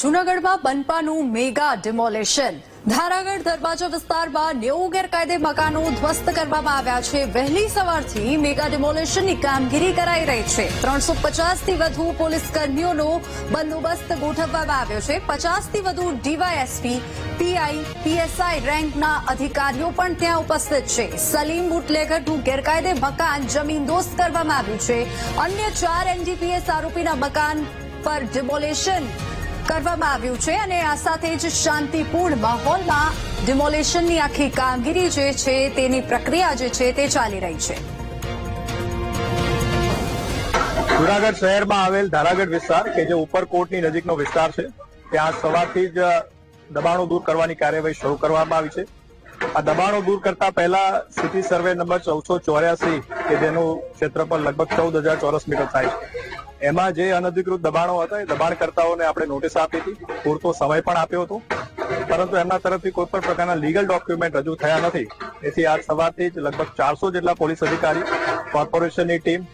જૂનાગઢમાં બનપાનું mega demolition. ધારાગઢ દરવાજા વિસ્તારમાં નેવું ગેરકાયદે મકાનો ધ્વસ્ત કરવામાં આવ્યા છે. વહેલી સવારથી મેગા ડિમોલેશનની કામગીરી કરાઈ રહી છે. ત્રણસો પચાસથી વધુ પોલીસ કર્મીઓનો બંદોબસ્ત ગોઠવવામાં આવ્યો છે. પચાસથી વધુ ડીવાયએસપી, પીઆઈ, પીએસઆઈ રેન્કના અધિકારીઓ પણ ત્યાં ઉપસ્થિત છે. સલીમ બુટલેગરનું ગેરકાયદે મકાન જમીનદોસ્ત કરવામાં આવ્યું છે. અન્ય ચાર એનડીપીએસ આરોપીના મકાન પર ડિમોલેશન. કરવામાં આવ્યું છે અને આ સાથે જ શાંતિપૂર્ણ માહોલમાં ડિમોલેશનની આખી કામગીરી જે છે તેની પ્રક્રિયા જે છે તે ચાલી રહી છે. જુનાગઢ શહેરમાં આવેલ ધારાગઢ વિસ્તાર કે જે ઉપરકોટની નજીકનો વિસ્તાર છે, ત્યાં સવારથી જ દબાણો દૂર કરવાની કાર્યવાહી શરૂ કરવામાં આવી છે. આ દબાણો દૂર કરતા પહેલા સિટી સર્વે નંબર ચૌદસો ચોર્યાસી કે જેનું ક્ષેત્રફળ લગભગ ચૌદ હજાર ચોરસ મીટર થાય છે. એમાં જે અનધિકૃત દબાણો હતા, એ દબાણકર્તાઓને આપણે નોટિસ આપી હતી. પૂરતો સમય પણ આપ્યો હતો. પરંતુ એમના તરફથી કોઈ પણ પ્રકારના લીગલ ડોક્યુમેન્ટ રજૂ થયા નથી. તેથી આજ સવારથી જ લગભગ ચારસો જેટલા પોલીસ અધિકારી, કોર્પોરેશનની ટીમ,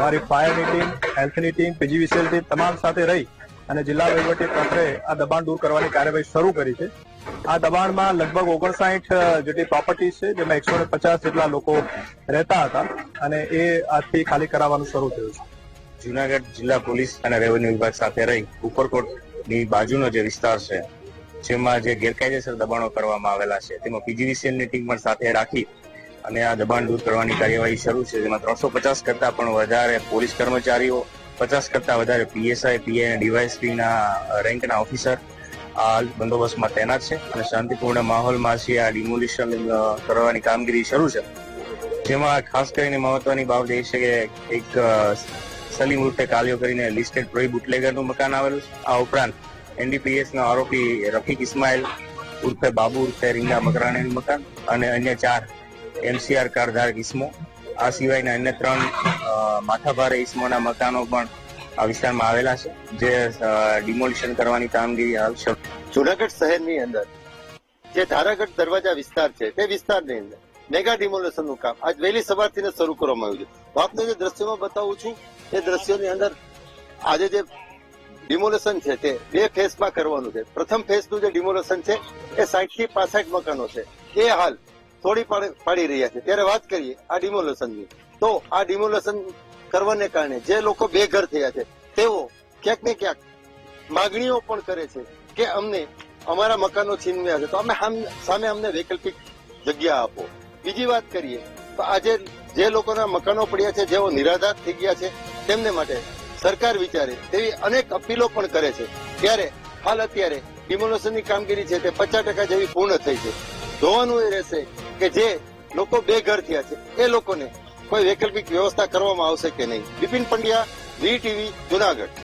મારી ફાયરની ટીમ, હેલ્થની ટીમ, પીજીવીસીએલ ટીમ તમામ સાથે રહી અને જિલ્લા વહીવટી તંત્રે આ દબાણ દૂર કરવાની કાર્યવાહી શરૂ કરી છે. આ દબાણમાં લગભગ ઓગણસાઠ જેટલી પ્રોપર્ટી છે, જેમાં એકસો પચાસ જેટલા લોકો રહેતા હતા અને એ આજથી ખાલી કરાવવાનું શરૂ થયું છે. જુનાગઢ જિલ્લા પોલીસ અને રેવન્યુ વિભાગ સાથે રહી ઉપરકોટની બાજુનો જે વિસ્તાર છે, જેમાં જે ગેરકાયદેસર દબાણો કરવામાં આવેલા છે, તેમાં પીજીવીસીએલની ટીમ પણ સાથે રાખી અને આ દબાણ દૂર કરવાની કાર્યવાહી શરૂ છે. જેમાં ત્રણસો પચાસ કરતા પણ વધારે પોલીસ કર્મચારીઓ, પચાસ કરતા વધારે પીએસઆઈ, પીઆઈ અને ડીવાયએસપી ના રેન્કના ઓફિસર હાલ બંદોબસ્તમાં તૈનાત છે અને શાંતિપૂર્ણ માહોલમાં છે. આ ડિમોલિશન કરવાની કામગીરી શરૂ છે. જેમાં ખાસ કરીને મહત્વની બાબત એ છે કે એક સલીમ ઉર્ફે કાલિયો કરીને લિસ્ટેડ પ્રોઈ બુટલેગરનું મકાન આવેલું આ ઉપરાંત એનડીપીએસના આરોપી રફીક ઇસ્માઇલ ઉર્ફે બાબુ ઉર્ફે રીંગા મકરાણીનું મકાન અને અન્ય ચાર એમસીઆર કારધારક ઇસમો. આ સિવાયના અન્ય ત્રણ માથાભારે ઇસમોના મકાનો પણ આ વિસ્તારમાં આવેલા છે, જે ડિમોલિશન કરવાની કામગીરી શરૂ જુનાગઢ શહેરની અંદર જે ધારાગઢ દરવાજા વિસ્તાર છે, તે વિસ્તારની અંદર મેગા ડિમોલેશનનું કામ આજ વહેલી સવારથી શરૂ કરવામાં આવ્યું છે. હું આપને જે દ્રશ્યમાં બતાવું છું એ દ્રશ્યોની અંદર આજે જે ડિમોલેશન છે તે બે ફેઝમાં કરવાનું છે. પ્રથમ ફેઝનું જે ડિમોલેશન છે એ સાઠથી પાસઠ મકાનો છે. એ હાલ થોડી પાડી રહ્યા છે. ત્યારે વાત કરીએ આ ડિમોલેશનની. તો આ ડિમોલેશન કરવાને કારણે જે લોકો બેઘર થયા છે, તેઓ ક્યાંક ને ક્યાંક માગણીઓ પણ કરે છે કે અમને અમારા મકાનો છીનવ્યા છે. તો અમે સામે અમને વૈકલ્પિક જગ્યા આપો. બીજી વાત કરીએ તો આજે જે લોકોના મકાનો પડ્યા છે, જેઓ નિરાધાર થઈ ગયા છે તેમને માટે સરકાર વિચારે તેવી અનેક અપીલો પણ કરે છે. ત્યારે હાલ અત્યારે ડિમોલેશનની કામગીરી છે તે પચાસ ટકા જેવી પૂર્ણ થઈ છે. જોવાનું એ રહેશે કે જે લોકો બેઘર થયા છે, એ લોકોને કોઈ વૈકલ્પિક વ્યવસ્થા કરવામાં આવશે કે નહીં. Bipin Pandya, V TV, Junagadh.